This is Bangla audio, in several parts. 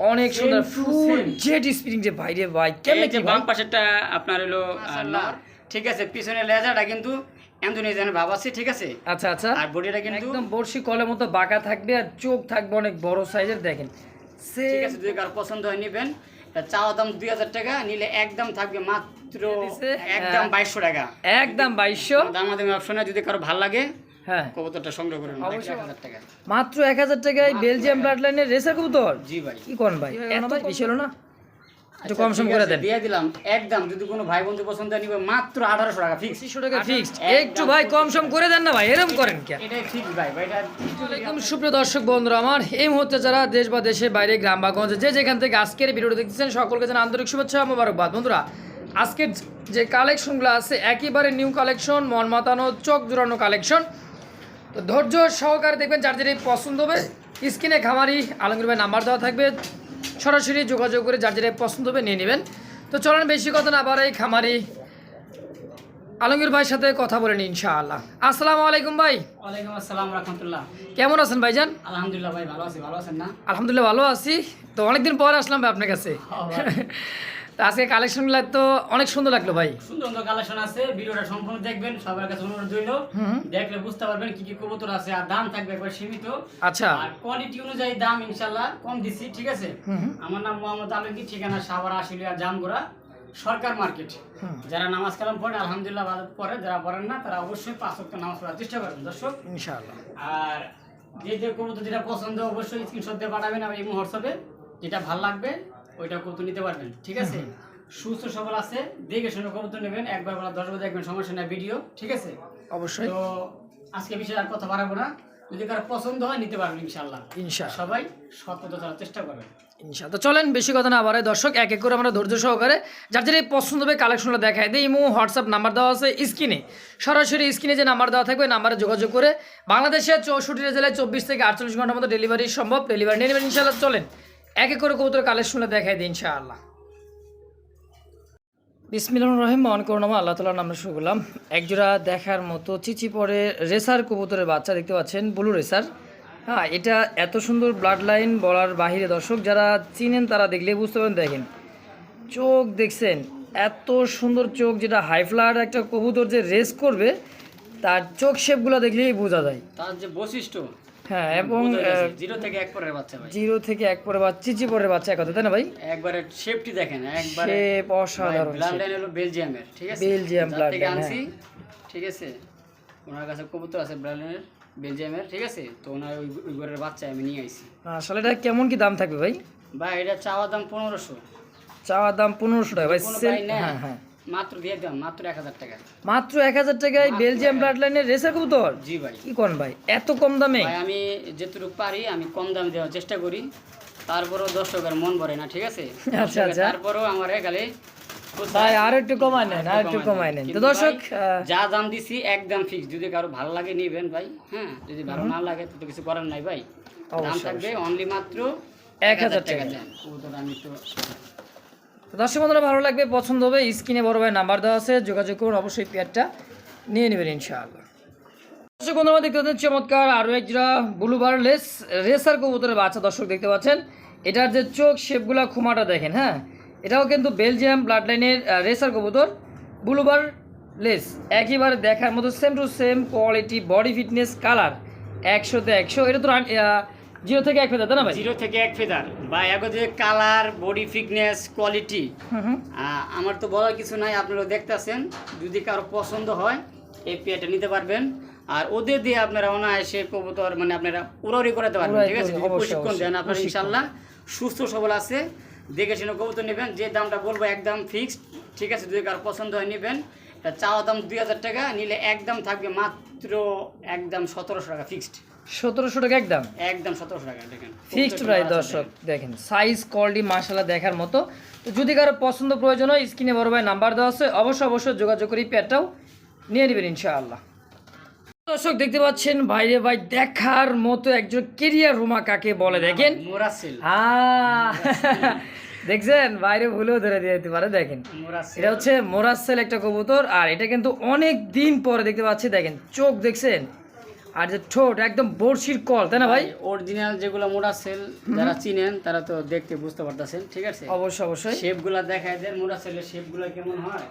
অনেক সুন্দর ফুল। জেড স্প্রিং যে ভাইরে ভাই কেমনে যে ভাই? বাম পাশেরটা আপনার হলো ঠিক আছে পিছনে লেজারটা কিন্তু অ্যান্থোনিজেনের ভাব আছে ঠিক আছে? আচ্ছা আচ্ছা। আর বডিটা কিন্তু একদম বর্ষি কলের মতো বাঁকা থাকবে আর চোখ থাকবে অনেক বড় সাইজের দেখেন। সে ঠিক আছে যদি কারও পছন্দ হয় নেবেন এটা চাওয়া দাম দুই হাজার টাকা নিলে একদম থাকবে মাত্র একদম হ্যাঁ। বাইশশো টাকা। একদম বাইশশো। দাম দামি অপশনে যদি কারও ভালো লাগে হ্যাঁ। কবুতরটা সংগ্রহ করে নেবেন অবশ্যই। এক হাজার টাকা। মাত্র এক হাজার টাকায় বেলজিয়াম ব্লাড লাইনের রেসার কবুতর? জি ভাই। কি করেন ভাই? এত বেশি হলো না? একটু আচ্ছা, কম সম করে দেন। দিয়ে দিলাম। একদম যদি কোনো ভাই বন্ধু পছন্দ নিবে মাত্র আঠারোশো টাকা ফিক্স পঁচিশশো টাকা ফিক্সড একটু ভাই কম সম করে দেন না ভাই এরকম করেন কেন এটাই ফিক্স ভাই ভাই এটা আসসালামাইকুম সুপ্রিয় দর্শক বন্ধুরা আমার এই মুহূর্তে যারা দেশ বা দেশের বাইরে গ্রাম বা গঞ্জে যে যেখান থেকে আজকের ভিডিওটা দেখতেছেন সকলকে জানাই আন্তরিক শুভেচ্ছা মোবারকবাদ। বন্ধুরা আজকের যে কালেকশনগুলো আছে একেবারে নিউ কালেকশন মন মাতানো চোখ জোড়ানো কালেকশন তো ধৈর্য সহকারে দেখবেন যার যেটাই পছন্দ হবে স্ক্রিনে খামারি আলমগীর ভাই নাম্বার দেওয়া থাকবে। সরাসরি যোগাযোগ করে যার যেটাই পছন্দ হবে নিয়ে নেবেন। তো চলেন বেশি কথা না বাড়াই খামারি আলমগীর ভাইয়ের সাথে কথা বলে নিই ইনশাআল্লাহ। আসসালামু আলাইকুম ভাই। ওয়ালাইকুম আসসালাম রহমতুল্লাহ। কেমন আছেন ভাইজান? আলহামদুলিল্লাহ ভাই ভালো আছি ভালো আছেন না? আলহামদুলিল্লাহ ভালো আছি। তো অনেকদিন পর আসলাম ভাই আপনার কাছে। তো আজকে কালেকশনগুলো তো অনেক সুন্দর লাগল ভাই। সুন্দর সুন্দর কালেকশন আছে ভিডিওটা সম্পূর্ণ দেখবেন সবার কাছে অনুরোধ রইল। দেখলে বুঝতে পারবেন কি কি কবুতর আছে আর দাম থাকবে একবার সীমিত। আচ্ছা। আর কোয়ালিটি অনুযায়ী দাম কম দিছি ঠিক আছে। আমার নাম মোহাম্মদ আলমগীর ঠিকানা সাভার আশুলিয়া জামগোড়া সরকার মার্কেট। যারা নামাজ কালাম পড়ে আলহামদুলিল্লাহ পড়ে যারা পড়েন না তারা অবশ্যই পাঁচ ওয়াক্ত নামাজ পড়ার চেষ্টা করবেন দর্শক। ইনশাআল্লাহ। আর যে যে কবুতর যেটা পছন্দ অবশ্যই স্ক্রিনশট দিয়ে পাঠাবেন আর এই হোয়াটসঅ্যাপে যেটা ভালো লাগবে ওইটা কবুতর নিতে পারবেন ঠিক আছে? সুস্থ সবল আছে দেখে শুনে কবুতর নেবেন একবার বলা দশ বার দেখবেন সমস্যা নেই ভিডিও ঠিক আছে? অবশ্যই। তো আজকে বিষয়ে আর কথা বাড়াবো না যদি কারও পছন্দ হয় নিতে পারবেন ইনশাল্লাহ ইনশাআল্লাহ। সবাই সততা চলার চেষ্টা করবেন। ইনশাআল্লাহ। তো চলেন বেশি কথা না বাড়ায় দর্শক এক এক করে আমরা ধৈর্য সহকারে যার যেটাই পছন্দ হবে কালেকশনটা দেখায় দিই। ইমো হোয়াটসঅ্যাপ নাম্বার দেওয়া আছে স্ক্রিনে। সরাসরি স্ক্রিনে যে নাম্বার দেওয়া থাকবে নাম্বারে যোগাযোগ করে বাংলাদেশের চৌষট্টি জেলায় চব্বিশ থেকে আটচল্লিশ ঘণ্টার মধ্যে ডেলিভারি সম্ভব। ডেলিভারি নিয়ে নেবেন ইনশাআল্লাহ। চলেন এক এক করে কবুতর কালেকশনটা দেখায় দিই, ইনশাআল্লাহ। বিসমিল্লাহ রহিম মন করুন আল্লাহ তালার নামে শুরু করলাম। একজোড়া দেখার মতো চিচি পরে রেসার কবুতরের বাচ্চা দেখতে পাচ্ছেন, ব্লু রেসার। হ্যাঁ এটা এত সুন্দর ব্লাড লাইন বলার বাহিরে, দর্শক, যারা চিনেন তারা দেখলে বুঝতে পারেন দেখেন। চোখ দেখছেন, এত সুন্দর চোখ, যেটা হাই ফ্লার একটা কবুতর যে রেস করবে, তার চোখ শেপগুলো দেখলেই বোঝা যায়। তার যে বৈশিষ্ট্য হ্যাঁ এবং জিরো থেকে এক পরের বাচ্চা ভাই। জিরো থেকে এক পরে বা চিচি পরে বাচ্চা এক কথা তাই না ভাই? একবারে শেপটি দেখেন একবারে শেপ অসাধারণ ব্লাড লাইন হলো বেলজিয়ামের ঠিক আছে? বেলজিয়াম যার থেকে আনছি ঠিক আছে? ওনার কাছে কবুতর আছে ব্লাড লাইনের বেলজিয়ামের ঠিক আছে? তো ওনার ওই ঘরের বাচ্চা আমি নিয়ে আইছি। আসলে এটা কেমন কি দাম থাকবে ভাই? ভাই এটা চাওয়া দাম পনেরোশো। চাওয়ার দাম পনেরোশো টাকা ভাই সেল হ্যাঁ হ্যাঁ। মাত্র দিয়ে মাত্র এক হাজার টাকা মাত্র এক হাজার টাকায় বেলজিয়াম ব্লাড লাইনের রেসার কবুতর? জি ভাই। কি করেন ভাই? এত কম দামে? আমি যেটুকু পারি আমি কম দামে দেওয়ার চেষ্টা করি। তারপরেও দর্শকের মন ভরে না ঠিক আছে? আচ্ছা, আচ্ছা। তারপরেও আমার একালে ভাই আর একটু কমায় নেন আর একটু কমায় নেন। তো দর্শক যা দাম দিছি একদম ফিক্স যদি কারও ভালো লাগে নিবেন ভাই হ্যাঁ? যদি ভালো না লাগে তো কিছু করার নাই ভাই। দাম থাকবে অনলি মাত্র এক হাজার টাকা। দেন। কবুতর আমি তো তো দর্শক বন্ধুরা, ভালো লাগবে, পছন্দ হবে, স্ক্রিনে বড় ভাই নাম্বার দেওয়া আছে, যোগাযোগ করুন, অবশ্যই পেয়ারটা নিয়ে নেবেন ইনশাআল্লাহ। দর্শক বন্ধুরা দেখতে পাচ্ছেন, চমৎকার আরও এক জোড়া ব্লুবার লেস রেসার কবুতরের বাচ্চা দর্শক দেখতে পাচ্ছেন। এটার যে চোখ শেপগুলা, খুমাটা দেখেন হ্যাঁ? এটাও কিন্তু বেলজিয়াম ব্লাড লাইনের রেসার কবুতর ব্লুবার লেস একেবারে দেখার মতো same to same quality body fitness colour একশোতে একশো। এটা তো জিরো থেকে এক ফেদার তাই না ভাই? জিরো থেকে এক ফেদার। বা এগো যে কালার বডি ফিটনেস কোয়ালিটি আমার তো বলার কিছু নাই আপনারা দেখতেছেন। যদি কারও পছন্দ হয় এই পেয়ারটা নিতে পারবেন। আর ওদের দিয়ে আপনারা অনায়াসে কবুতর মানে আপনারা উড়াউড়ি করাতে পারবেন ঠিক আছে? প্রশিক্ষণ দেন আপনারা ইনশাল্লাহ সুস্থ সবল আছে। দেখে শুনে কবুতর নেবেন যে দামটা বলব একদম ফিক্সড ঠিক আছে? যদি কারও পছন্দ হয় নেবেন। চাওয়া দাম দুই হাজার টাকা নিলে একদম থাকবে মাত্র একদম সতেরোশো টাকা ফিক্সড সতেরোশো টাকা একদম। একদম সতেরোশো টাকা দেখেন। ফিক্সড প্রাইস দর্শক দেখেন। সাইজ কোয়ালিটি মার্শাল্লাহ দেখার মতো। তো যদি কারও পছন্দ প্রয়োজন হয় স্ক্রিনে বড় ভাই নাম্বার দেওয়া আছে অবশ্যই অবশ্যই যোগাযোগ করে পেয়ারটাও নিয়ে নেবেন ইনশাআল্লাহ। দর্শক দেখতে পাচ্ছেন বাইরে ভাই দেখার মতো একজন কেরিয়ার রুমা কাকে বলে দেখেন। দেখছেন বাইরে ভুলেও ধরে দিয়ে দিতে পারে দেখেন। এটা হচ্ছে মোরাসেল একটা কবুতর আর এটা কিন্তু অনেক দিন পরে দেখতে পাচ্ছি দেখেন চোখ দেখছেন আর যে ঠোঁট একদম বড়শির কল তাই না ভাই? অরিজিনাল যেগুলো মোটা সেল যারা চিনেন তারা তো দেখতে বুঝতে পারতেছেন ঠিক আছে? অবশ্যই অবশ্যই। শেপগুলা দেখায় দেন মোটা সেলের শেপগুলো কেমন হয়?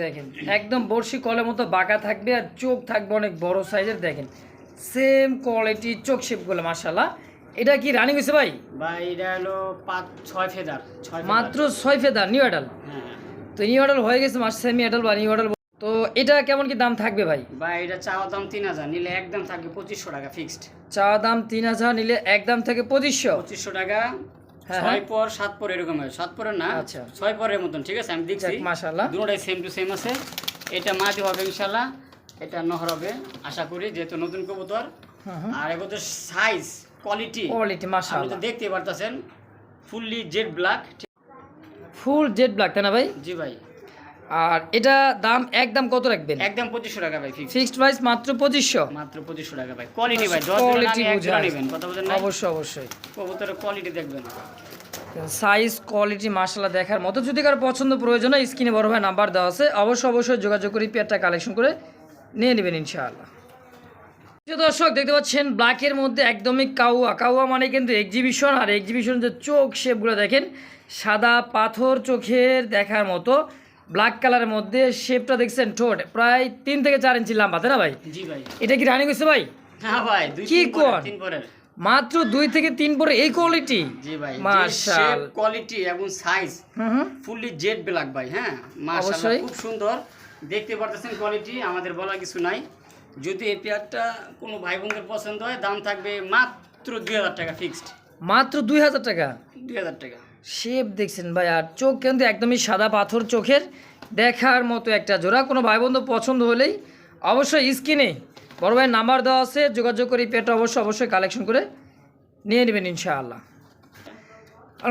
দেখেন একদম বড়শি কলের মতো বাঁকা থাকবে আর চোখ থাকবে অনেক বড় সাইজের দেখেন। সেম কোয়ালিটি চোখ শেপগুলো মাশাল্লাহ এটা কি রানিং হয়েছে ভাই? ভাই এটা হলো পাঁচ ছয় ফেদার ছয় মাত্র ছয় ফেদার নিউ অ্যাডাল হ্যাঁ। তো নিউ অ্যাডাল হয়ে গেছে মাস সেমি অ্যাডাল বা নিউ অ্যাডাল তো এটা কেমন কি দাম থাকবে ভাই? ভাই এটা চাওয়া দাম তিন হাজার নিলে একদম থাকবে পঁচিশশো টাকা ফিক্সড চা দাম তিন হাজার নিলে একদম থেকে পঁচিশশো? পঁচিশশো টাকা। হ্যাঁ, ছয় পর সাত পর এরকম হয়। সাত পরের না আচ্ছা। ছয় পরের মতন ঠিক আছে? আমি দেখছি। মাশাল্লাহ দুটোটাই সেম টু সেম আছে। এটা হবে ইনশাল্লাহ এটা নহর হবে আশা করি যেহেতু নতুন কবুতর। আর এগুলো সাইজ কোয়ালিটি কোয়ালিটি আপনি তো মাশাল্লাহ দেখতে পারতেছেন। Fully jet black full jet black তাই না ভাই? জি ভাই। আর এটা দাম একদম কত রাখবেন? একদম পঁচিশশো টাকা ভাই ফিক্সড প্রাইস মাত্র পঁচিশশো? মাত্র পঁচিশশো টাকা ভাই কোয়ালিটি ভাই কোয়ালিটি দিন নেবেন কথা বলেন না অবশ্যই অবশ্যই। কবুতরের কোয়ালিটি দেখবেন। সাইজ কোয়ালিটি মার্শাল্লাহ দেখার মতো। যদি কারও পছন্দ প্রয়োজন হয় স্ক্রিনে বড় ভাই নাম্বার দেওয়া আছে অবশ্যই অবশ্যই যোগাযোগ করে পেয়ারটা কালেকশন করে নিয়ে নেবেন ইনশাআল্লাহ। দর্শক দেখতে পাচ্ছেন ব্ল্যাকের মধ্যে একদমই কাউয়া। কাউয়া মানে কিন্তু এক্সিবিশন আর এক্সিবিশন যে চোখ শেপগুলো দেখেন সাদা পাথর চোখের দেখার মতো। ব্ল্যাক কালারের মধ্যে শেপটা দেখছেন ঠোঁট প্রায় তিন থেকে চার ইঞ্চি লম্বা তাই না ভাই? জি ভাই। এটা কি রানিং হয়েছে ভাই? হ্যাঁ ভাই কি কোন? মাত্র দুই থেকে তিন পরে এই কোয়ালিটি জি ভাই মাশাল। কোয়ালিটি এবং সাইজ ফুললি জেড ব্ল্যাক ভাই হ্যাঁ? মাশাআল্লাহ। খুব সুন্দর। দেখতে পারতেছেন কোয়ালিটি আমাদের বলার কিছু নাই। যদি এই পেয়ারটা কোনো ভাই বোনদের পছন্দ হয় দাম থাকবে মাত্র দুই হাজার টাকা ফিক্সড মাত্র দুই হাজার টাকা? দুই হাজার টাকা। শেপ দেখছেন ভাই আর চোখ কিন্তু একদমই সাদা পাথর চোখের। দেখার মতো একটা জোড়া কোনো ভাই বন্ধু পছন্দ হলেই অবশ্যই স্ক্রিনে বড় ভাইয়ের নাম্বার দেওয়া আছে যোগাযোগ করে পেটা অবশ্যই অবশ্যই কালেকশন করে নিয়ে নেবেন ইনশাআল্লাহ।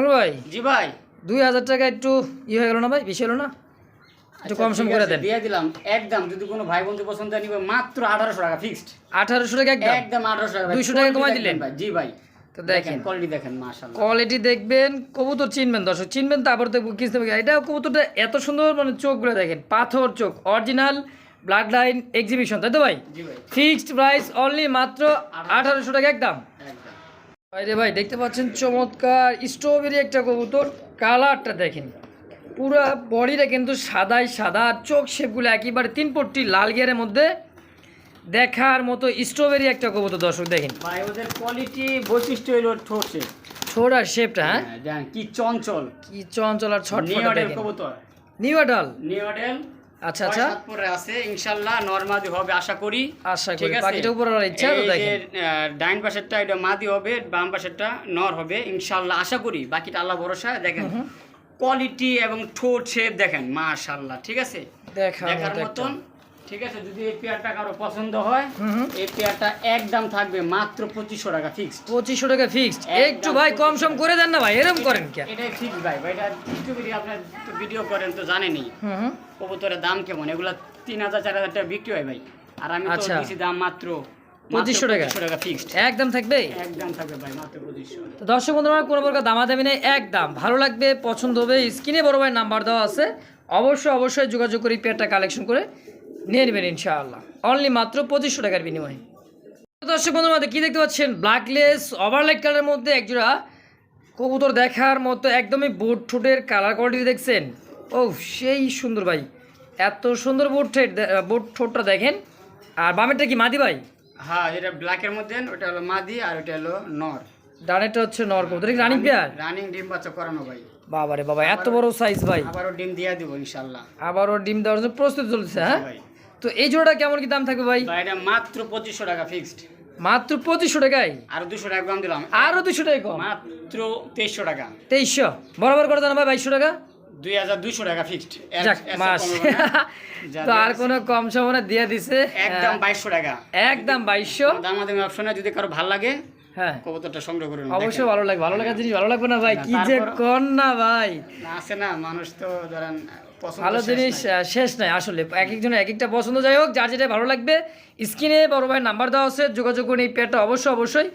ভাই জি ভাই। দুই হাজার টাকা একটু ই হয়ে গেল না ভাই বেশি হলো না? একটু কম সম করে দেন। দিয়ে দিলাম। একদম যদি কোনো ভাই বন্ধু পছন্দ নিবে মাত্র আঠারোশো টাকা ফিক্সড আঠারোশো টাকা একদম? একদম আঠারোশো টাকা ভাই। 200 টাকা Quality দিলেন? ভাই। জি ভাই। তো দেখেন কোয়ালিটি দেখেন মাশাআল্লাহ। কোয়ালিটি দেখবেন কবুতর চিনবেন দর্শক চিনবেন তারপর দেখব কিনতে হবে। এটা কবুতরটা এত সুন্দর মানে চোখগুলো দেখেন পাথর চোখ অরিজিনাল ব্লাড লাইন এক্সিবিশন তাই তো ভাই? ফিক্সড প্রাইস অনলি মাত্র আঠারোশো টাকা। একদম। একদম। বাইরে ভাই দেখতে পাচ্ছেন চমৎকার স্ট্রবেরি একটা কবুতর কালারটা দেখেন। পুরো বডিটা কিন্তু সাদাই সাদা চোখ শেপগুলো একেবারে তিন পট্টি লাল গিয়ারের মধ্যে দেখার মতো স্ট্রবেরি একটা কবুতর দর্শক দেখেন। ভাই ওদের কোয়ালিটি বৈশিষ্ট্য হলো ঠোঁটে ছোট আর শেপটা হ্যাঁ? হ্যাঁ কি চঞ্চল। কি চঞ্চল আর ছটফটে কবুতর। নিউ নিউ আচ্ছা আচ্ছা। পরে আছে ইনশাআল্লাহ নরমাদি হবে আশা করি। আশা করি। বাকিটা উপর ইচ্ছা তো দেখেন। ডাইন পাশেরটা এটা মাদি হবে বাম পাশেরটা নর হবে ইনশাআল্লাহ আশা করি। বাকিটা আল্লাহ ভরসা দেখেন। কোয়ালিটি এবং ঠোঁট শেপ দেখেন মাশাআল্লাহ ঠিক আছে? দেখার মতন ঠিক আছে? যদি এই পেয়ারটা কারও পছন্দ হয়। এই পেয়ারটা একদম থাকবে মাত্র পঁচিশশো টাকা ফিক্সড পঁচিশশো টাকা ফিক্সড একটু ভাই কম সম করে দেন না ভাই এরকম করেন কে? ফিক্স ভাই ভাই এটা ইউটিউবে আপনার তো ভিডিও করেন তো জানেনই। কবুতরের দাম কেমন? এগুলা তিন হাজার চার হাজার টাকা বিক্রি হয় ভাই। আর আমি তো আচ্ছা। দিছি দাম মাত্র পঁচিশশো টাকা? টাকা ফিক্সড একদম থাকবে? একদম থাকবে ভাই মাত্র পঁচিশশো তো দর্শক বন্ধুরা কোনো প্রকার দামাদামি নেই একদম ভালো লাগবে পছন্দ হবে স্ক্রিনে বড় ভাই নাম্বার দেওয়া আছে। অবশ্যই অবশ্যই যোগাযোগ করে পেয়ারটা কালেকশন করে নিয়ে নেবেন ইনশাআল্লাহ। অনলি মাত্র পঁচিশশো টাকার বিনিময়ে। দর্শক বন্ধুরা আমাদের কি দেখতে পাচ্ছেন? ব্ল্যাকলেস ওভারলাইট কালারের মধ্যে একজোড়া কবুতর দেখার মতো একদমই বোট ঠোঁটের কালার কোয়ালিটি দেখছেন। ও সেই সুন্দর ভাই। এত সুন্দর বোট ঠেট বোট ঠোঁটটা দেখেন। আর বামেরটা কি মাদি ভাই? হ্যাঁ যেটা ব্ল্যাকের মধ্যে ওটা হলো মাদি আর ওটা হলো নর। ডানেরটা হচ্ছে নর কবুতর রানিং পেয়ার রানিং ডিম বাচ্চা করানো ভাই। বাবারে বাবা এত বড় সাইজ ভাই। আবারও ডিম দিয়ে দিব ইনশাল্লাহ আবারও ডিম দেওয়ার জন্য প্রস্তুত চলছে হ্যাঁ? তো এই জোড়াটা কেমন কি দাম থাকবে ভাই? এটা মাত্র পঁচিশশো টাকা ফিক্সড মাত্র পঁচিশশো টাকায়? আর দুশো টাকা কম দিলাম। আরও দুশো টাকা কম? মাত্র তেইশশো টাকা। তেইশশো? বরাবর করে দেন ভাই বাইশশো টাকা? দুই হাজার দুইশো টাকা ফিক্সড মাস। তো আর কোনো কম দিয়ে দিছে। একদম বাইশশো টাকা। একদম বাইশশো। দামাদামি অপশনে যদি কারও ভালো লাগে হ্যাঁ। কবুতরটা সংগ্রহ অবশ্যই ভালো লাগবে ভালো লাগার জিনিস ভালো লাগবে না ভাই। কি যে কর না ভাই। আছে না মানুষ তো ধরেন ভালো জিনিস শেষ নাই আসলে। এক একজনের এক একটা পছন্দ যাই হোক যার যেটা ভালো লাগবে স্ক্রিনে বড় ভাই নাম্বার দেওয়া আছে যোগাযোগ করুন এই পেয়ারটা অবশ্যই অবশ্যই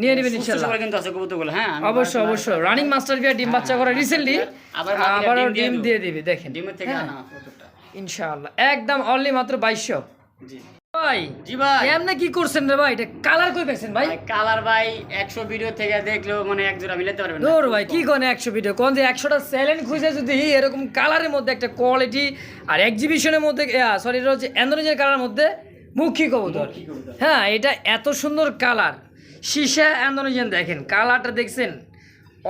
নিয়ে নেবেন সুস্থ ইনশাল্লাহ। কিন্তু আছে কবুতরগুলো হ্যাঁ? অবশ্যই অবশ্যই। রানিং মাস্টার ডিম বাচ্চা করা রিসেন্টলি আবার ডিম দিয়ে দেবো। দেখেন। ডিমের থেকে হ্যাঁ, আনা ইনশাআল্লাহ একদম অনলি মাত্র বাইশশো। জি। ভাই জি ভাই। কেমনে কি করছেন রে ভাই? এটা কালার কই পাইছেন ভাই? কালার ভাই একশো ভিডিও থেকে দেখলেও মানে এক জোড়া মিলাতে পারবেন না। দৌড় ভাই কি কোন একশো ভিডিও কোন যে চ্যালেঞ্জ খুঁজে যদি এরকম কালারের মধ্যে একটা কোয়ালিটি আর এক্সিবিশনের মধ্যে সরি এটা হচ্ছে অ্যান্ডোনেজিয়ার কালারের মধ্যে মুখী কবুতর। হ্যাঁ এটা এত সুন্দর কালার সীসা অ্যান্ডোনেজিয়ান দেখেন কালারটা দেখছেন?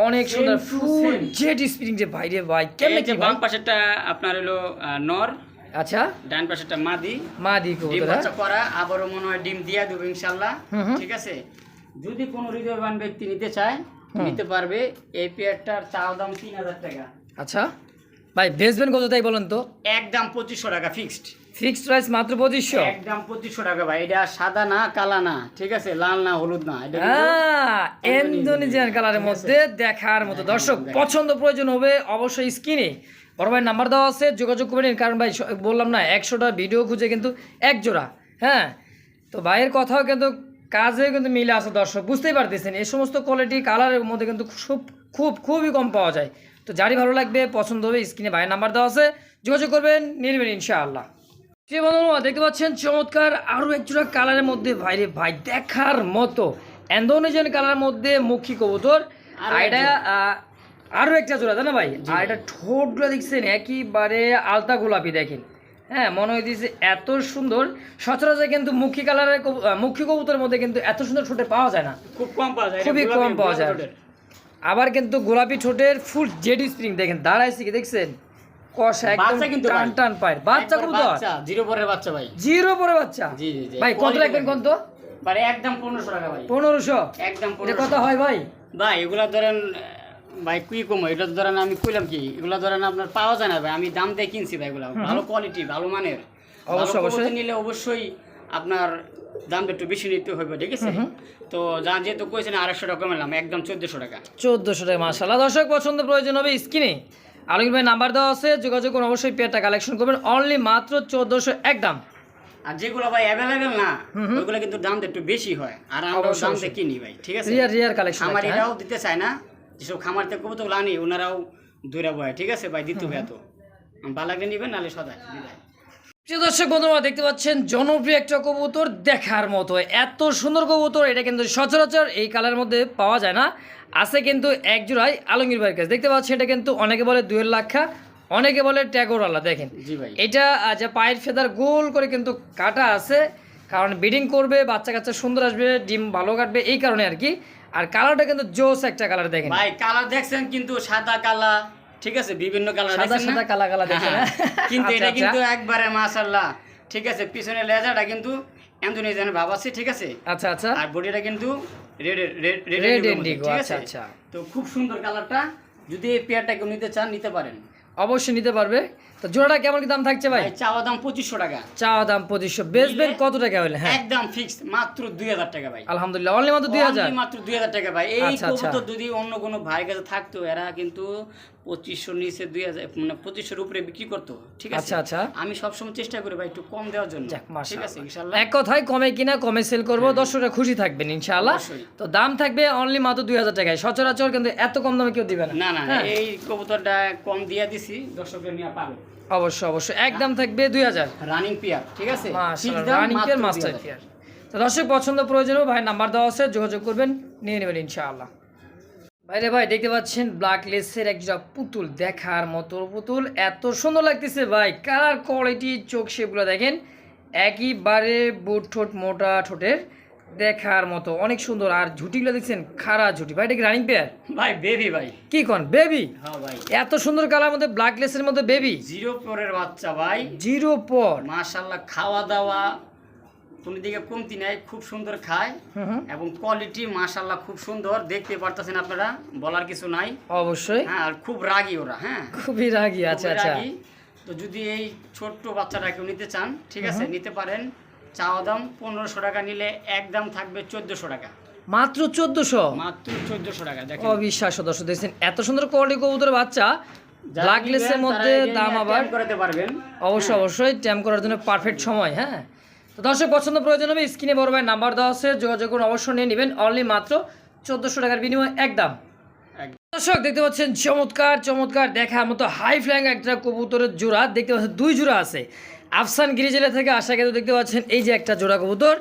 অনেক সুন্দর। ফুল. জেড স্প্রিং যে ভাই রে ভাই কেমনে কি বাম পাশেরটা আপনার হলো নর আচ্ছা। ডান পাশেরটা মাদি। মা দি কবুতর বাচ্চা করা আবারও মনে হয় ডিম দিয়া দেবো ইনশাল্লাহ। ঠিক আছে? যদি কোনো হৃদয়বান ব্যক্তি নিতে চায় নিতে পারবে। এই পেয়ারটার চাও দাম তিন হাজার টাকা। আচ্ছা। ভাই বেচবেন কত তাই বলেন তো? একদম পঁচিশশো টাকা ফিক্সড ফিক্সড প্রাইস মাত্র পঁচিশশো? একদম পঁচিশশো টাকা ভাই। এটা সাদা না কালা না ঠিক আছে? লাল না হলুদ না এটা হ্যাঁ ইন্দোনেশিয়ান কালারের মধ্যে দেখার মতো। দর্শক পছন্দ প্রয়োজন হবে অবশ্যই স্ক্রিনে বড় ভাই নাম্বার দেওয়া আছে যোগাযোগ করবেন কারণ ভাই বললাম না একশোটা ভিডিও খুঁজে কিন্তু এক জোড়া হ্যাঁ? তো ভাইয়ের কথাও কিন্তু কাজে কিন্তু মিলে আছে দর্শক বুঝতেই পারতেছেন এই সমস্ত কোয়ালিটি কালারের মধ্যে কিন্তু খুব খুব খুবই কম পাওয়া যায়। তো যারই ভালো লাগবে পছন্দ হবে স্ক্রিনে ভাইয়ের নাম্বার দেওয়া আছে যোগাযোগ করবেন নিয়ে নেবেন ইনশাআল্লাহ। যে বন্ধুরা দেখতে পাচ্ছেন চমৎকার আরও একজোড়া কালারের মধ্যে ভাইরে ভাই দেখার মতো। ইন্দোনেশিয়ান কালারের মধ্যে মুখী কবুতর এটা আহ, আরও একটা জোড়া তাই না ভাই? আর এটা ঠোঁটগুলো দেখছেন একেবারে আলতা গোলাপি দেখেন। হ্যাঁ মনে হইতেছে এত সুন্দর। সচরাচর কিন্তু মুখী কালারের মুখী কবুতরের মধ্যে কিন্তু এত সুন্দর ঠোঁটে পাওয়া যায় না। খুব কম পাওয়া যায় খুবই কম পাওয়া যায়। আবার কিন্তু গোলাপি ঠোঁটের ফুল জেডি স্প্রিং দেখেন দাঁড়াইছে কি দেখছেন? কষা একদম টান পায় বাচ্চা কবুতর? জিরো পরের বাচ্চা ভাই। জিরো পরে বাচ্চা? জি জি জি। ভাই কত রাখবেন কত? মানে একদম পনেরোশো টাকা ভাই। পনেরোশো? একদম এটা কত হয় ভাই? ভাই এগুলা ধরেন ভাই কুই কম? এটা তো ধরেন আমি কইলাম কি এগুলা ধরেন আপনার পাওয়া যায় না ভাই। আমি দাম দিয়ে কিনছি ভাই এগুলা। ভালো কোয়ালিটি ভালো মানের। অবশ্যই, অবশ্যই। নিলে অবশ্যই আপনার দামটা একটু বেশি নিতে হবে ঠিক আছে? তো যা যেহেতু কইছেন আড়াইশো টাকা কমালাম একদম চোদ্দশো টাকা। চোদ্দোশো টাকা মাসাল্লাহ দর্শক পছন্দ প্রয়োজন হবে স্ক্রিনে। আলমগীর ভাই নাম্বার দেওয়া আছে যোগাযোগ করুন অবশ্যই পেয়ারটা কালেকশন করবেন। অনলি মাত্র চোদ্দোশো একদম আর যেগুলো ভাই অ্যাভেলেবেল না ওইগুলো কিন্তু দামটা একটু বেশি হয়। আর আমরা দাম। দিয়ে কিনি ভাই ঠিক আছে? রিয়ার রিয়ার কালেকশন খামার এরাও দিতে চায় না। যেসব খামার থেকে কবুতর আনি ওনারাও দূরে বয় ঠিক আছে? ভাই দিতে হবে এত বালাকে নিবেন নাহলে সদায় বিদায়। প্রিয় দর্শক বন্ধুরা দেখতে পাচ্ছেন জনপ্রিয় একটা কবুতর দেখার মতো। এত সুন্দর কবুতর এটা কিন্তু সচরাচর এই কালারের মধ্যে পাওয়া যায় না। আছে কিন্তু এক জোড়াই আলমগীর ভাইয়ের কাছে। দেখতে পাচ্ছেন এটা কিন্তু অনেকে বলে দুয়ের লাক্ষা অনেকে বলে ট্যাগোরওয়ালা দেখেন। এটা যে পায়ের ফেদার গোল করে কিন্তু কাটা আছে কারণ ব্রিডিং করবে বাচ্চা কাচ্চা সুন্দর আসবে ডিম ভালো কাটবে এই কারণে আর কি। আর কালারটা কিন্তু জোস একটা কালার দেখেন। ভাই কালার দেখছেন কিন্তু সাদা কালা। ঠিক আছে বিভিন্ন কালার সাদা সাদা কালা কালা দেখেন হ্যাঁ, কিন্তু আচ্ছা, এটা আচ্ছা। কিন্তু একবারে মাশাআল্লাহ। ঠিক আছে পিছনে লেজাটা কিন্তু ইন্দোনেশিয়ান ভাব আছে ঠিক আছে? আচ্ছা আচ্ছা। আর বডিটা কিন্তু রেড রেড রেড ঠিক আচ্ছা, আছে? আচ্ছা। তো খুব সুন্দর কালারটা। যদি এই পেয়ারটা কেউ নিতে চান নিতে পারেন। অবশ্যই নিতে পারবে। তো জোড়াটা কেমন কি দাম থাকছে ভাই? ভাই চাওয়া দাম পঁচিশশো টাকা। চাওয়া দাম পঁচিশশো। বেচবেন কত টাকা হলে হ্যাঁ। একদম ফিক্সড মাত্র দুই হাজার টাকা ভাই। আলহামদুলিল্লাহ অনলি মাত্র দুই হাজার? মাত্র দুই হাজার টাকা ভাই। এই আচ্ছা, আচ্ছা। কবুতর যদি অন্য কোনো ভাইয়ের কাছে থাকতো এরা কিন্তু পঁচিশশো নিচে দুই হাজার মানে পঁচিশশোর উপরে বিক্রি করতো ঠিক আছে? আচ্ছা আচ্ছা। আমি সবসময় চেষ্টা করি ভাই একটু কম দেওয়ার জন্য ঠিক আছে? ইনশাল্লাহ এক কথায় কমে কিনা কমে সেল করব দর্শকরা খুশি থাকবেন ইনশাআল্লাহ। তো দাম থাকবে অনলি মাত্র দুই হাজার টাকায়। সচরাচর কিন্তু এত কম দামে কেউ দিবে না। না না হ্যাঁ। এই কবুতরটা কম দিয়ে দিছি দর্শকদের নিয়ে পাবে অবশ্যই অবশ্যই। একদম থাকবে দুই হাজার। রানিং পিয়ার ঠিক আছে? রানিং মাত্র কেয়ার 2000 মাস্টার কেয়ার তো দর্শক পছন্দ প্রয়োজন ভাই নাম্বার দেওয়া আছে যোগাযোগ করবেন নিয়ে নেবেন ইনশাআল্লাহ। ভাইরে ভাই দেখতে পাচ্ছেন ব্ল্যাক লেসের একটা পুতুল দেখার মতো পুতুল। এত সুন্দর লাগতেছে ভাই কালার কোয়ালিটি চোখ শেপগুলো দেখেন। একইবারে বুট ঠোঁট মোটা ঠোঁটের। দেখার মতো অনেক সুন্দর। আর ঝুটিগুলো দেখছেন খারা ঝুটি। ভাই এটা কি রানিং পেয়ার ভাই বেবি ভাই। কি কন? বেবি হ্যাঁ ভাই। এত সুন্দর কালার মধ্যে ব্ল্যাক লেসের মধ্যে বেবি জিরো পরের বাচ্চা ভাই। জিরো পর মাশাল্লাহ খাওয়া দাওয়া কোনো দিকে কমতি নাই খুব সুন্দর খায়। এবং কোয়ালিটি মাশাল্লাহ খুব সুন্দর। দেখতে পারতেছেন আপনারা বলার কিছু নাই। অবশ্যই। হ্যাঁ আর খুব রাগী ওরা হ্যাঁ। খুবই রাগি আচ্ছা আচ্ছা। তো যদি এই ছোট্ট বাচ্চাটা কেউ নিতে চান ঠিক আছে নিতে পারেন। চাওয়া দাম পনেরোশো টাকা নিলে একদম থাকবে চোদ্দশো টাকা। মাত্র চোদ্দশো? মাত্র চোদ্দশো টাকা দেখেন। অবিশ্বাস্য দর্শক দেখছেন এত সুন্দর কোয়ালিটি কবুতরের বাচ্চা। যারা ব্ল্যাক নিবেন, লেসের তারা মধ্যে দাম আবার করাতে পারবেন। অবশ্যই অবশ্যই ট্যাম করার জন্য পারফেক্ট সময় হ্যাঁ। তো দর্শক পছন্দ প্রয়োজন হবে স্ক্রিনে বড় ভাই নাম্বার দেওয়া আছে যোগাযোগ করুন অবশ্যই নিয়ে নেবেন অনলি মাত্র চোদ্দোশো টাকার বিনিময়ে একদম। দর্শক দেখতে পাচ্ছেন চমৎকার চমৎকার দেখার মতো হাই ফ্ল্যাং একটা কবুতরের জোড়া দেখতে পাচ্ছেন দুই জোড়া আছে। আফসান গিরিজেলা থেকে আসা কিন্তু দেখতে পাচ্ছেন এই যে একটা জোড়া কবুতর।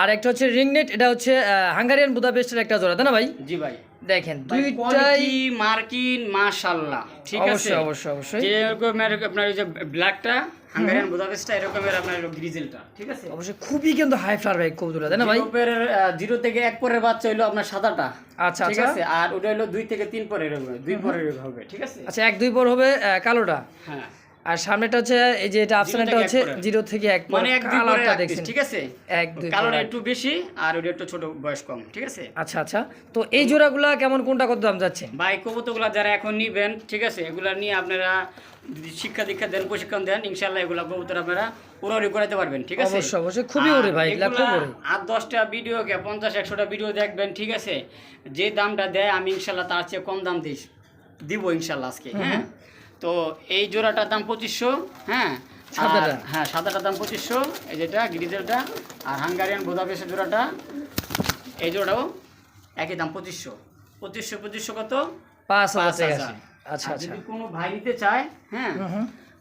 আর একটা হচ্ছে রিংনেট এটা হচ্ছে হাঙ্গারিয়ান বুদাপেস্টের একটা জোড়া তাই না ভাই? জি ভাই। দেখেন দুইটাই মার্কিন মাশাআল্লাহ ঠিক আছে? অবশ্যই অবশ্যই অবশ্যই। যে আপনার এই যে ব্ল্যাকটা হাঙ্গারিয়ান বুদাপেস্টটা এরকমের আপনার গ্রিজেলটা ঠিক আছে? অবশ্যই খুবই কিন্তু হাই ফ্লার ভাই কবুতরটা তাই না ভাই? জিরো থেকে এক পরের বাচ্চা হলো আপনার সাদাটা আচ্ছা ঠিক আচ্ছা। আছে? আর ওটা হলো দুই থেকে তিন পরের হবে দুই পরের হবে ঠিক আছে? আচ্ছা এক দুই পর হবে কালোটা। হ্যাঁ। আর সামনেটা হচ্ছে এই যে এটা আফসানটা এক হচ্ছে। জিরো থেকে এক মানে এক কালারটা দেখছেন। ঠিক আছে? এক দুই কালোটা পর। একটু বেশি আর ওটা একটু ছোট বয়স কম ঠিক আছে? আচ্ছা আচ্ছা। তো এই জোড়াগুলা কেমন কোনটা কত দাম যাচ্ছে? ভাই কবুতরগুলা যারা এখন নিবেন ঠিক আছে এগুলা নিয়ে আপনারা যদি শিক্ষা দীক্ষা দেন প্রশিক্ষণ দেন ইনশাল্লাহ এগুলা কবুতর আপনারা উড়াউড়ি করাতে পারবেন ঠিক আছে? অবশ্যই অবশ্যই। খুবই ওরে ভাই এগুলা খুব ওরে আর দশটা ভিডিও কে পঞ্চাশ একশোটা ভিডিও দেখবেন ঠিক আছে? যে দামটা দেয় আমি ইনশাল্লাহ তার চেয়ে কম দাম দিই দিব ইনশাল্লাহ আজকে হ্যাঁ? তো এই জোড়াটার দাম পঁচিশশো হ্যাঁ? হ্যাঁ সাদাটার দাম পঁচিশশো এই যেটা গ্রিজেলটা আর হাঙ্গারিয়ান বোদাপেসের জোড়াটা এই জোড়াটাও একই দাম পঁচিশশো। পঁচিশশো পঁচিশশো কত? পাঁচ হাজার। আচ্ছা আচ্ছা। যদি কোনো ভাই নিতে চায় হ্যাঁ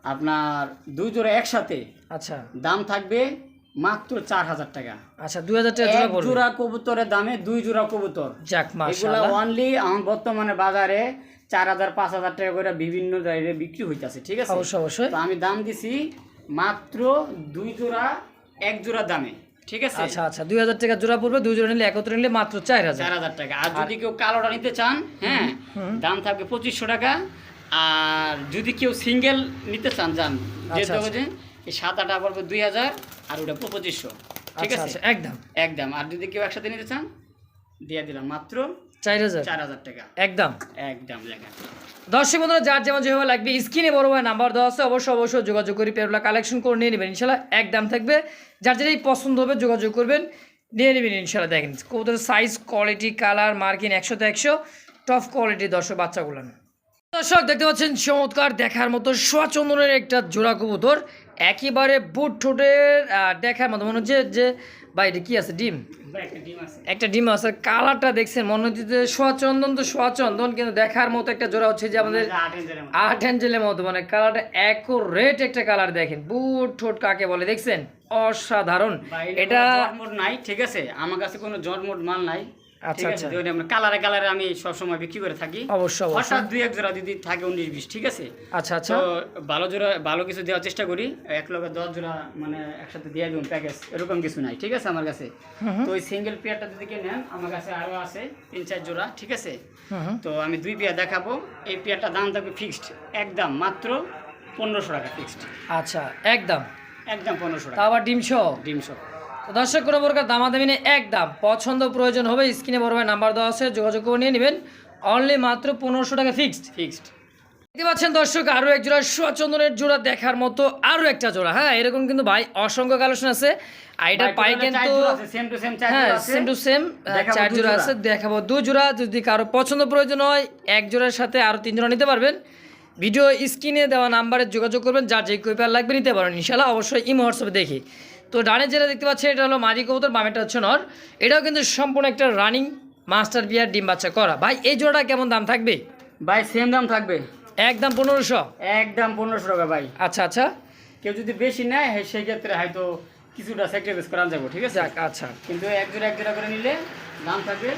আপনার দুই জোড়া একসাথে আচ্ছা। দাম থাকবে মাত্র চার হাজার টাকা। আচ্ছা দুই হাজার টাকা জোড়া জোড়া কবুতরের দামে দুই জোড়া কবুতর। যাক এগুলা অনলি এখন বর্তমানে বাজারে চার হাজার পাঁচ হাজার টাকা করে বিভিন্ন জায়গায় বিক্রি হইতাছে ঠিক আছে? অবশ্যই অবশ্যই। তো আমি দাম দিছি মাত্র দুই জোড়া এক জোড়া দামে ঠিক আছে? আচ্ছা আচ্ছা দুই হাজার টাকা জোড়া পড়বে দুই জোড়া নিলে একত্রে নিলে মাত্র চার হাজার। চার হাজার টাকা। আর যদি কেউ কালোটা নিতে চান হ্যাঁ দাম থাকবে পঁচিশশো টাকা। আর যদি কেউ সিঙ্গেল নিতে চান যান আচ্ছা, যে এই সাত আটা পড়বে দুই হাজার আর ওটা পঁচিশশো ঠিক আচ্ছা আছে? আচ্ছা একদম। একদম। আর যদি কেউ একসাথে নিতে চান দিয়ে দিলাম মাত্র চার হাজার। চার হাজার টাকা। একদম। একদম লেখা দর্শক বন্ধুরা যার যেমন যেভাবে লাগবে স্ক্রিনে বড় ভাই নাম্বার দেওয়া আছে অবশ্যই অবশ্যই যোগাযোগ করে পেয়ারগুলো কালেকশন করে নিয়ে নেবেন। ইনশাল্লাহ এক দাম থাকবে। যার যেটাই পছন্দ হবে যোগাযোগ করবেন নিয়ে নেবেন ইনশাল্লাহ দেখেন সাইজ কোয়ালিটি কালার মার্কিন একশোতে একশো। টপ কোয়ালিটি দর্শক বাচ্চাগুলো দর্শক দেখতে পাচ্ছেন চমৎকার দেখার মতো সোয়াচন্দনের একটা জোড়া কবুতর। একেবারে বুট ঠোঁটের দেখার মতো। মনে হচ্ছে যে বাইরে কি আছে? ডিম? একটা ডিম আছে। কালারটা দেখছেন মনে হচ্ছে যে সোয়াচন্দন তো সোয়াচন্দন কিন্তু দেখার মতো একটা জোড়া হচ্ছে যে আমাদের আট এঞ্জেলের মতো। অ্যাঞ্জেলের মতো মানে কালারটা রেট একটা কালার দেখেন বুট ঠোঁট কাকে বলে দেখছেন? অসাধারণ। এটা নাই ঠিক আছে? আমার কাছে কোনো জটমট মাল নাই। ঠিক আছে আচ্ছা। আমরা কালারে কালারে আমি সবসময় বিক্রি করে থাকি। অবশ্যই অবশ্যই। হঠাৎ দুই এক জোড়া যদি থাকে উনিশ বিশ ঠিক আছে? আচ্ছা আচ্ছা। তো ভালো জোড়া ভালো কিছু দেওয়ার চেষ্টা করি। এক লগে দশ জোড়া মানে একসাথে দিয়ে দেবো প্যাকেজ এরকম কিছু নাই ঠিক আছে আমার কাছে? তো ওই সিঙ্গেল পেয়ারটা যদি কেউ নেন আমার কাছে আরও আছে তিন চার জোড়া ঠিক আছে? তো আমি দুই পেয়ার দেখাবো। এই পেয়ারটার দাম থাকবে ফিক্সড একদম মাত্র পনেরোশো টাকা ফিক্সড আচ্ছা একদম। একদম পনেরোশো টাকা। আবার ডিম সহ? ডিম সহ। তো দর্শক কোনো প্রকার দামাদামি নেই একদম। পছন্দ প্রয়োজন হবে স্ক্রিনে বড় নাম্বার দেওয়া আছে যোগাযোগ করে নিয়ে নেবেন। অনলি মাত্র পনেরোশো টাকা ফিক্সড ফিক্সড দেখতে পাচ্ছেন দর্শক আরও এক জোড়া সোয়াচন্দনের জোড়া দেখার মতো আরও একটা জোড়া। হ্যাঁ এরকম কিন্তু ভাই অসংখ্য কালেকশন আছে। আর এটার পাই কিন্তু সেম টু সেম হ্যাঁ সেম টু সেম চার জোড়া। আছে দেখাবো দু জোড়া। যদি কারও পছন্দ প্রয়োজন হয় এক জোড়ার সাথে আরও তিন জোড়া নিতে পারবেন। ভিডিও স্ক্রিনে দেওয়া নাম্বারে যোগাযোগ করবেন যার যে কই পেয়ার লাগবে নিতে পারেন। ইনশাল্লাহ অবশ্যই ইমো হোয়াটসঅ্যাপে দেখি। তো ডানে যেটা দেখতে পাচ্ছেন এটা হলো মাদি কবুতর বামেটা হচ্ছে নর। এটাও কিন্তু সম্পূর্ণ একটা রানিং মাস্টার বিয়ার ডিম বাচ্চা করা। ভাই এই জোড়াটা কেমন দাম থাকবে? ভাই সেম দাম থাকবে। একদম পনেরোশো? একদম পনেরোশো টাকা ভাই। আচ্ছা আচ্ছা। কেউ যদি বেশি নেয় সেই ক্ষেত্রে হয়তো কিছুটা স্যাক্রিফাইস করা যাব ঠিক আছে? আচ্ছা। কিন্তু এক জোড়া এক জোড়া করে নিলে দাম থাকবে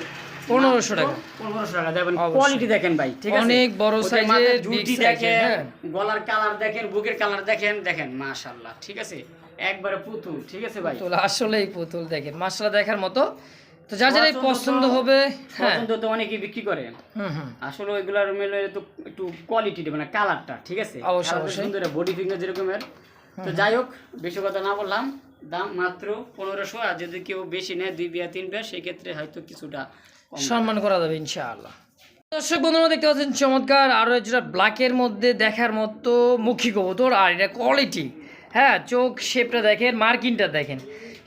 1500 টাকা। পনেরোশো টাকা। দেখেন কোয়ালিটি দেখেন ভাই ঠিক আছে? অনেক বড় ওদের সাইজের, জুটি দেখেন। গলার কালার দেখেন বুকের কালার দেখেন দেখেন মাশাল্লাহ ঠিক আছে? একবারে পুতুল ঠিক আছে ভাই? পুতুল আসলেই পুতুল দেখেন মাসলা দেখার মতো। তো যার যার পছন্দ হবে হ্যাঁ। পছন্দ তো অনেকেই বিক্রি করে। আসলে ওইগুলার মেলে তো একটু কোয়ালিটি মানে কালারটা ঠিক আছে? অবশ্যই, সুন্দর বডি ফিঙ্গার যেরকমের তো যাই হোক বেশি কথা না বললাম। দাম মাত্র পনেরোশো আর যদি কেউ বেশি নেয় দুই বিয়া তিন বিয়া সেই ক্ষেত্রে হয়তো কিছুটা সম্মান করা যাবে ইনশাআল্লাহ। দর্শক বন্ধুরা দেখতে পাচ্ছেন চমৎকার। আরও যেটা ব্ল্যাকের মধ্যে দেখার মতো মুখী কবুতর আর এটা কোয়ালিটি হ্যাঁ চোখ শেপটা দেখেন মার্কিনটা দেখেন।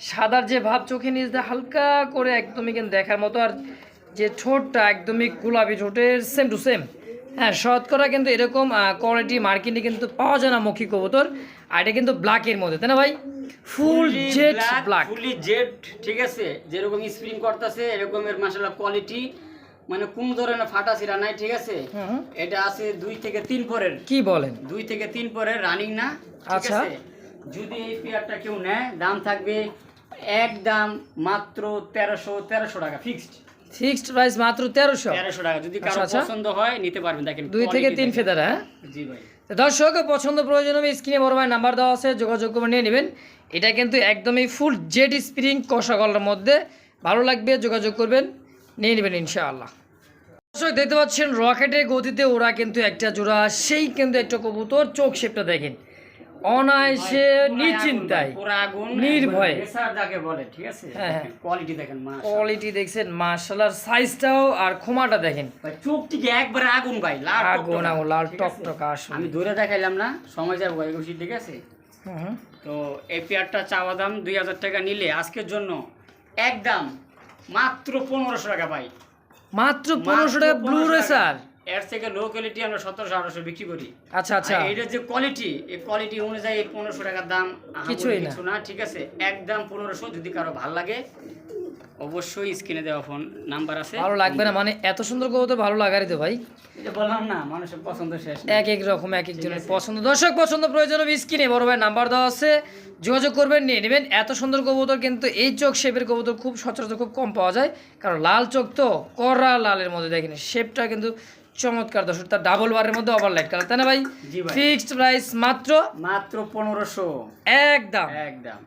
সাদার যে ভাব চোখে নিচ দিয়ে হালকা করে একদমই কিন্তু দেখার মতো আর যে ঠোঁটটা একদমই গোলাপি ঠোঁটের সেম টু সেম হ্যাঁ শতকরা কিন্তু এরকম কোয়ালিটি মার্কিনে কিন্তু পাওয়া যায় না মুখী কবুতর আর এটা কিন্তু ব্ল্যাকের মধ্যে তাই না ভাই? Full jet black fully jet ঠিক আছে? যেরকম স্প্রিং করতেছে এরকমের মাসাল্লাহ কোয়ালিটি মানে কোন ধরনের ফাটা ছিড়া নাই ঠিক আছে? এটা আছে দুই থেকে তিন পরের। কি বলেন? দুই থেকে তিন পরের রানিং না ঠিক আচ্ছা। আছে? যদি এই পেয়ারটা কেউ নেয় দাম থাকবে একদম মাত্র তেরোশো তেরোশো টাকা ফিক্সড ফিক্সড প্রাইস মাত্র তেরোশো? তেরোশো টাকা। যদি কারও আচ্ছা, আচ্ছা। পছন্দ হয় নিতে পারবেন। দেখেন দুই থেকে তিন। ফেদার হ্যাঁ? জি ভাই। দর্শক পছন্দ প্রয়োজন হবে স্ক্রিনে বড় ভাই নাম্বার দেওয়া আছে যোগাযোগ করে নিয়ে নেবেন। এটা কিন্তু একদমই ফুল জেড স্প্রিং কষা গলার মধ্যে। ভালো লাগবে যোগাযোগ করবেন নিয়ে নেবেন ইনশাআল্লাহ। দর্শক দেখতে পাচ্ছেন রকেটের গতিতে ওরা কিন্তু একটা জোড়া সেই কিন্তু একটা কবুতর চোখ শেপটা দেখেন। অনায়াসে নিশ্চিন্তায় নির্ভয়ে। যাকে বলে ঠিক আছে? হ্যাঁ, হ্যাঁ। কোয়ালিটি দেখেন কোয়ালিটি দেখছেন মার্শালার সাইজটাও আর ক্ষমাটা দেখেন। ভাই চোখ থেকে একবারে আগুন ভাই লাল আগুন আগুন লাল টক টক আসুন। আমি ধরে দেখাইলাম না সময় যাব একুশি ঠিক আছে। তো এই পেয়ারটা চাওয়া দাম দুই হাজার টাকা নিলে আজকের জন্য একদম মাত্র পনেরোশো টাকা ভাই। মাত্র পনেরোশো টাকা ব্লু 1500 টাকা। রেসার এর থেকে লো কোয়ালিটি আমরা সতেরোশো আঠারোশো বিক্রি করি। আচ্ছা আচ্ছা। এটার যে কোয়ালিটি এই কোয়ালিটি অনুযায়ী পনেরোশো টাকার দাম কিছুই কিছু না ঠিক আছে? একদম পনেরোশো যদি কারও ভালো লাগে অবশ্যই স্ক্রিনে দেওয়া ফোন নাম্বার আছে। ভালো লাগবে না? মানে এত সুন্দর কবুতর ভালো লাগারই তো ভাই। বললাম না মানুষের পছন্দ শেষ এক এক রকম এক একজনের পছন্দ। দর্শক পছন্দ প্রয়োজন হবে স্ক্রিনে বড় ভাই নাম্বার দেওয়া আছে। যোগাযোগ করবেন নিয়ে নেবেন। এত সুন্দর কবুতর কিন্তু এই চোখ শেপের কবুতর খুব সচরাচর খুব কম পাওয়া যায়। কারণ লাল চোখ তো কড়া লালের মধ্যে দেখেন শেপটা কিন্তু চমৎকার দর্শক তার ডাবল বারের মধ্যে ওভার লাইট কালার তাই না ভাই? ফিক্সড প্রাইস মাত্র মাত্র পনেরোশো। একদম। একদম।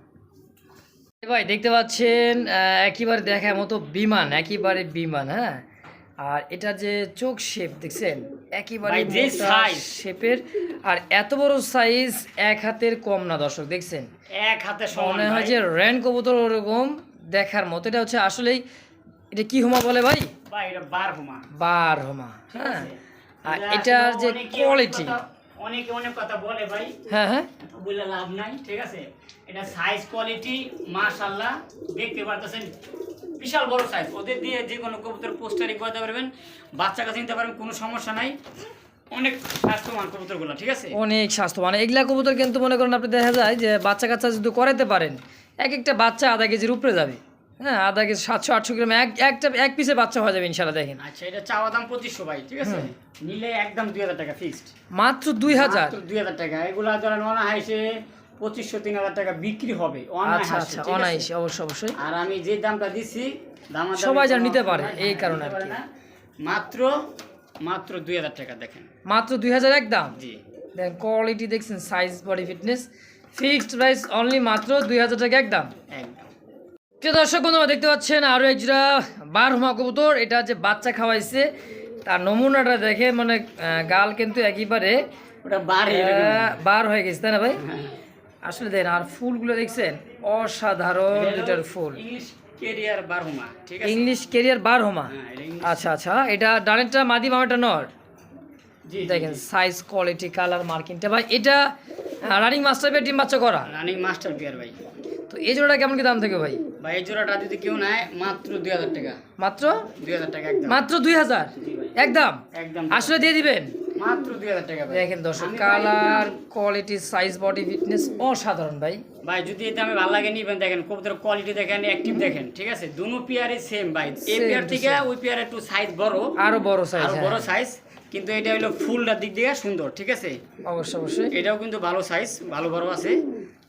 ভাই দেখতে পাচ্ছেন আহ, একেবারে দেখার মতো বিমান একেবারে বিমান হ্যাঁ? আর এটা যে চোখ শেপ দেখছেন? একেবারে। শেপের আর এত বড় সাইজ এক হাতের কম না দর্শক দেখছেন? এক হাতে মনে হয়। যে র্যান কবুতর ওরকম দেখার মতো এটা হচ্ছে আসলেই এটা কি হোমা বলে ভাই? ভাই এটা বার হুমা। বার হোমা হ্যাঁ। আর এটা এটার যে কোয়ালিটি অনেকে অনেক কথা বলে ভাই। হ্যাঁ হ্যাঁ। বলে লাভ নাই ঠিক আছে? এটা সাইজ কোয়ালিটি মাশাআল্লাহ। দেখতে পারতেছেন বিশাল বড় সাইজ ওদের দিয়ে যে কোনো কবুতর পোস্টারিং করতে পারবেন। বাচ্চা কাছে নিতে পারবেন কোনো সমস্যা নাই। অনেক স্বাস্থ্যবান কবুতরগুলো ঠিক আছে? অনেক স্বাস্থ্য মানে এগুলা কবুতর কিন্তু মনে করেন আপনি দেখা যায় যে বাচ্চা কাচ্চা যদি করাতে পারেন এক একটা বাচ্চা আধা কেজির উপরে যাবে। হ্যাঁ আধা কেজি সাতশো আটশো গ্রাম এক একটা এক পিসে বাচ্চা হয়ে যাবে ইনশাল্লাহ দেখেন। আচ্ছা এটা চাওয়া দাম পঁচিশশো ভাই ঠিক আছে? নিলে একদম দুই হাজার টাকা ফিক্সড মাত্র দুই হাজার? দুই হাজার টাকা। এগুলা ধরেন অনাহাইসে পঁচিশশো তিন হাজার টাকা বিক্রি হবে আচ্ছা আচ্ছা অনায়াসে অবশ্যই অবশ্যই। আর আমি যে দামটা দিচ্ছি দামাদামি সবাই যেন নিতে পারে, এই কারণে আর কি। মাত্র মাত্র দুই হাজার টাকা দেখেন। মাত্র দুই হাজার এক দাম জি। দেখেন কোয়ালিটি দেখছেন size body fitness fixed price only মাত্র দুই হাজার টাকা একদম? একদম। প্রিয় দর্শক বন্ধুরা দেখতে পাচ্ছেন আরও এক জোড়া বার হুমা কবুতর। এটা যে বাচ্চা খাওয়াইছে তার নমুনাটা দেখে মানে গাল কিন্তু একইবারে বার হয়ে গেছে। তাই না ভাই? আসলে দেখেন আর ফুলগুলো দেখছেন অসাধারণ দুটার ফুল। ইংলিশ কেরিয়ার বার হোমা হ্যাঁ আচ্ছা আচ্ছা এটা ডানেরটা মাদি বামাটা নর? দেখেন সাইজ কোয়ালিটি কালার মার্কিংটা ভাই এটা রানিং মাস্টার পেয়ে ডিম বাচ্চা করা? রানিং মাস্টার পিয়ার ভাই। তো এই জোড়াটা কেমন কি দাম থাকে ভাই? ভাই এই জোড়াটা যদি কেউ নেয় মাত্র দুই হাজার টাকা। মাত্র? দুই হাজার টাকা একদম। মাত্র দুই হাজার? একদম? একদম। আসলে দিয়ে দিবেন? মাত্র দুই হাজার টাকা দেখেন দর্শক colour quality size body fitness অসাধারণ ভাই। ভাই যদি এটা আমি ভালো লাগে নিবেন দেখেন কবুতর কোয়ালিটি দেখেন অ্যাক্টিভ দেখেন ঠিক আছে? দুনো পেয়ারই সেম ভাই। এই পেয়ার থেকে ওই পেয়ার একটু সাইজ বড়। আরও বড় সাইজ আরও বড় সাইজ কিন্তু এটা হলো ফুলটার দিক দিয়ে সুন্দর ঠিক আছে? অবশ্যই অবশ্যই। এটাও কিন্তু ভালো সাইজ ভালো বড় আছে।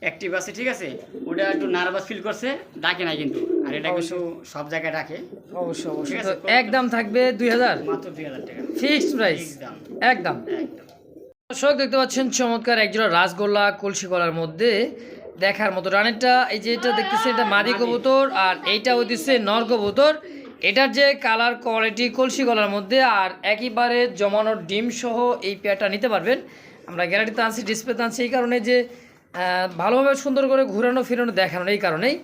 অ্যাক্টিভ আছে ঠিক আছে? ওটা একটু নার্ভাস ফিল করছে ডাকে নাই কিন্তু। আর এটা কিন্তু সব জায়গায় ডাকে। অবশ্যই অবশ্যই। একদম থাকবে দুই হাজার? মাত্র দুই হাজার টাকা। Fixed price? একদম। দর্শক দেখতে পাচ্ছেন চমৎকার একজোড়া রাসগোল্লা কলসি গলার মধ্যে দেখার মতো রানেরটা। এই যে এটা দেখতেছে এটা মাদি কবুতর আর এইটা হইতেছে নর কবুতর। এটার যে কালার কোয়ালিটি কলসি গলার মধ্যে আর একইবারে জমানোর ডিম সহ এই পেয়ারটা নিতে পারবেন। আমরা গ্যালারিতে আনছি ডিসপ্লেতে আনছি। এই কারণে যে ভালোভাবে সুন্দর করে ঘুরানো ফিরানো দেখানো এই কারণেই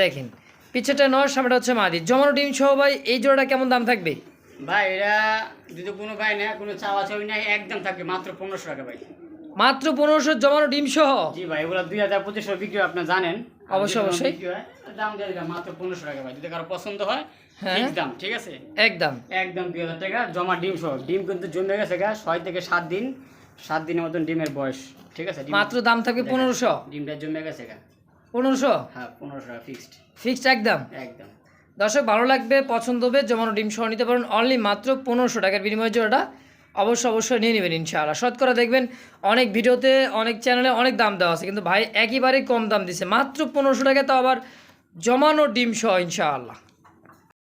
দেখেন। পিছেটা নর সামনেটা হচ্ছে মাদি। জমানো ডিম সহ ভাই এই জোড়াটা কেমন দাম থাকবে? ভাই এরা যদি কোনো ভাই না কোনো চাওয়া চাওয়ি নাই একদম থাকবে মাত্র পনেরোশো টাকা ভাই। মাত্র পনেরোশো জমানো ডিম সহ? জি ভাই এগুলো দুই হাজার পঁচিশশো বিক্রি হয়, আপনার জানেন। অবশ্যই, অবশ্যই। দাম দিয়ে দিলাম মাত্র পনেরোশো টাকা ভাই। যদি কারও পছন্দ হয় হ্যাঁ। ঠিক আছে? একদম। একদম দুই হাজার টাকা জমা ডিম সহ। ডিম কিন্তু জমে গেছে গা ছয় থেকে সাত দিন। সাত দিনের মতন ডিমের বয়স ঠিক আছে? মাত্র দাম থাকবে পনেরোশো? ডিমটা জমে গেছে পনেরোশো? হ্যাঁ পনেরোশো ফিক্সড ফিক্সড একদম? একদম। দর্শক ভালো লাগবে পছন্দ হবে জমানো ডিম সহ নিতে পারেন অনলি মাত্র পনেরোশো টাকার বিনিময়ে জোড়াটা। অবশ্যই অবশ্যই নিয়ে নেবেন ইনশাআল্লাহ। শতকরা দেখবেন অনেক ভিডিওতে অনেক চ্যানেলে অনেক দাম দেওয়া আছে কিন্তু ভাই একেবারেই কম দাম দিছে। মাত্র পনেরোশো টাকা তো আবার জমানো ডিম সহ ইনশাআল্লাহ।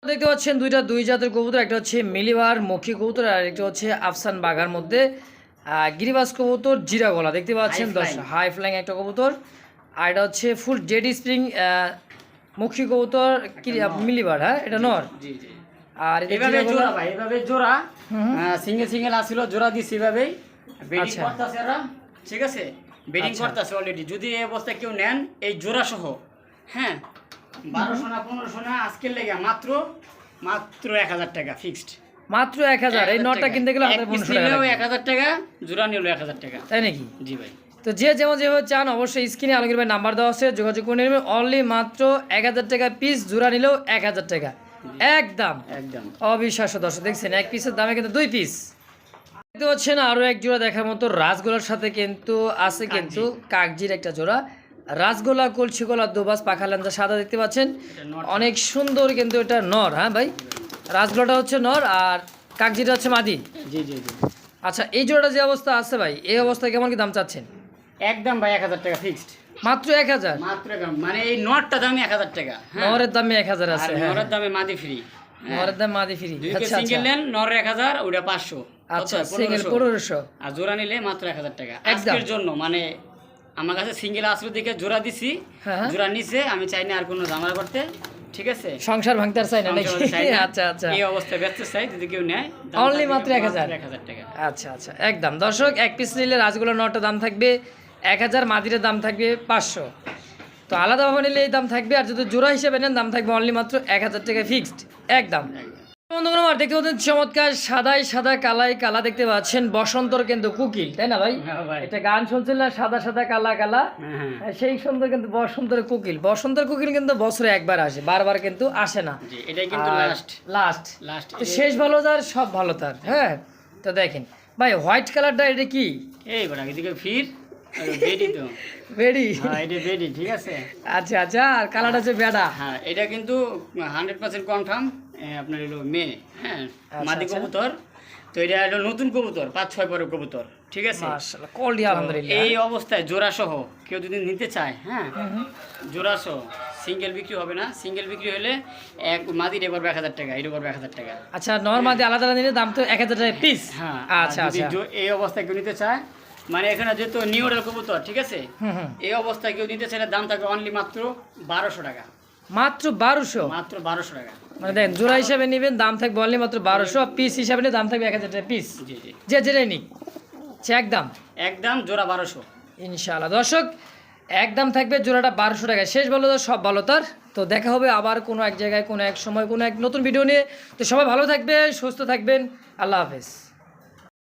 দেখতে পাচ্ছেন দুইটা দুই জাতের কবুতর একটা হচ্ছে মিলিবার মক্ষী কবুতর আর একটা হচ্ছে আফসান বাঘার মধ্যে। গিরিবাস কবুতর জিরা গলা দেখতে পাচ্ছেন দশ হাই ফ্লাইং একটা কবুতর। আর এটা হচ্ছে ফুল জেডি স্প্রিং মক্ষী কবুতর কি মিলিবার হ্যাঁ? এটা নর? আর এভাবে জোড়া ভাই এভাবে জোড়া। সিঙ্গেল সিঙ্গেল আসছিল জোড়া দিছি এভাবেই। বেডিং আচ্ছা। করতেছে এরা ঠিক আছে? বেডিং আচ্ছা। করতেছে অলরেডি যদি এই অবস্থায় কেউ নেন এই জোড়া সহ হ্যাঁ? বারোশো না পনেরোশো না আজকের লেগে মাত্র মাত্র এক হাজার টাকা ফিক্সড মাত্র এক হাজার এই নটটা কিনতে গেলে। এক হাজার টাকা জোড়া নিল এক হাজার টাকা। তাই নাকি? জি ভাই। তো যে যেমন যেভাবে চান অবশ্যই স্ক্রিনে আলমগীর ভাই নাম্বার দেওয়া আছে যোগাযোগ করে নেবেন। অনলি মাত্র এক হাজার টাকা পিস জোড়া নিলেও এক হাজার টাকা। একদম। একদম। অবিশ্বাস্য দর্শক দেখছেন এক পিসের দামে কিন্তু দুই পিস দেখতে পাচ্ছেন আরও এক জোড়া দেখার মতো রাসগোলার সাথে কিন্তু আছে কিন্তু কাকজির একটা জোড়া। রাসগোলা কলসিগোলা দুবাস পাখা লেন্দা সাদা দেখতে পাচ্ছেন। অনেক সুন্দর কিন্তু এটা নর হ্যাঁ ভাই? রাসগোলাটা হচ্ছে নর আর কাকজিটা হচ্ছে মাদি। জি জি জি। আচ্ছা এই জোড়াটা যে অবস্থা আছে ভাই এই অবস্থায় কেমন কি দাম চাচ্ছেন? একদম ভাই এক হাজার টাকা ফিক্সড মাত্র এক হাজার? মাত্র মানে এই নটটা দামে এক হাজার টাকা হ্যাঁ। নরের দামে এক হাজার আছে হ্যাঁ। নরের দামে মাদি ফ্রি নরের দাম মাদি ফ্রি আচ্ছা সিঙ্গেল আচ্ছা নেন নর এক হাজার ওটা পাঁচশো। আচ্ছা সিঙ্গেল 1500 পনেরোশো। আর জোড়া নিলে মাত্র এক হাজার টাকা। আজকের জন্য মানে আমার কাছে সিঙ্গেল আসলো দিকে জোড়া দিছি। হ্যাঁ, হ্যাঁ। জোড়া নিছে আমি চাই না আর কোনো ঝামেলা করতে। ঠিক আছে? সংসার ভাঙতে চাই না নাকি। আচ্ছা আচ্ছা। এই অবস্থায় ব্যস্ত চাই যদি কেউ নেয় অনলি মাত্র এক হাজার। টাকা। আচ্ছা আচ্ছা একদম। দর্শক এক পিস নিলে রাজগুলো নটা দাম থাকবে এক হাজার মাদিরের দাম থাকবে পাঁচশো। তো আলাদাভাবে নিলে এই দাম থাকবে আর যদি জোড়া হিসেবে নেন দাম থাকবে অনলি মাত্র এক হাজার টাকা ফিক্সড একদম। বন্ধুগণ আমার দেখতে পাচ্ছেন চমৎকার সাদাই সাদা কালাই কালা দেখতে পাচ্ছেন বসন্তর কিন্তু কুকিল তাই না ভাই? একটা গান শুনছিল না সাদা সাদা কালা কালা? হ্যাঁ, হ্যাঁ। হ্যাঁ, সেই সুন্দর কিন্তু বসন্তের কুকিল। বসন্তের কুকিল কিন্তু বছরে একবার আসে বারবার কিন্তু আসে না। এটাই কিন্তু লাস্ট লাস্ট লাস্ট শেষ ভালো তার সব ভালো তার হ্যাঁ? তো দেখেন ভাই হোয়াইট কালারটা এটা কি? এই এদিকে ফির বেডি হ্যাঁ এটা বেডি ঠিক আছে? আচ্ছা আচ্ছা আর কালারটা হচ্ছে বেডা। হ্যাঁ এটা কিন্তু হান্ড্রেড পার্সেন্ট কনফার্ম আপনার হলো মেয়ে হ্যাঁ মাদি আচ্ছা। কবুতর। তো এটা হলো নতুন কবুতর পাঁচ ছয় পরের কবুতর ঠিক আছে? আলহামদুলিল্লাহ। এই অবস্থায় জোড়া সহ কেউ যদি নিতে চায় হ্যাঁ জোড়া সহ সিঙ্গেল বিক্রি হবে না। সিঙ্গেল বিক্রি হলে এক মাদির এবার এক হাজার টাকা এটা করবে এক হাজার টাকা। আচ্ছা নর্মালি আলাদা আলাদা নিলে দাম তো এক হাজার টাকা পিস হ্যাঁ আচ্ছা আচ্ছা। এই অবস্থায় কেউ নিতে চায় মানে এখানে যেহেতু নিউডাল কবুতর ঠিক আছে? এই অবস্থায় কেউ নিতে চাইলে দাম থাকবে অনলি মাত্র বারোশো টাকা। মাত্র বারোশো? মাত্র বারোশো টাকা। মানে দেখেন জোড়া হিসাবে নেবেন দাম থাকবে অনলি মাত্র বারোশো পিস হিসাবে নিলে দাম থাকবে এক হাজার টাকা পিস জি জি। যে যেটাই নিক একদম একদম জোড়া বারোশো। ইনশাআল্লাহ। দর্শক একদম থাকবে জোড়াটা বারোশো টাকা। শেষ ভালো তো সব ভালো তার। তো দেখা হবে আবার কোনো এক জায়গায় কোনো এক সময় কোনো এক নতুন ভিডিও নিয়ে। তো সবাই ভালো থাকবে সুস্থ থাকবেন। আল্লাহ হাফেজ।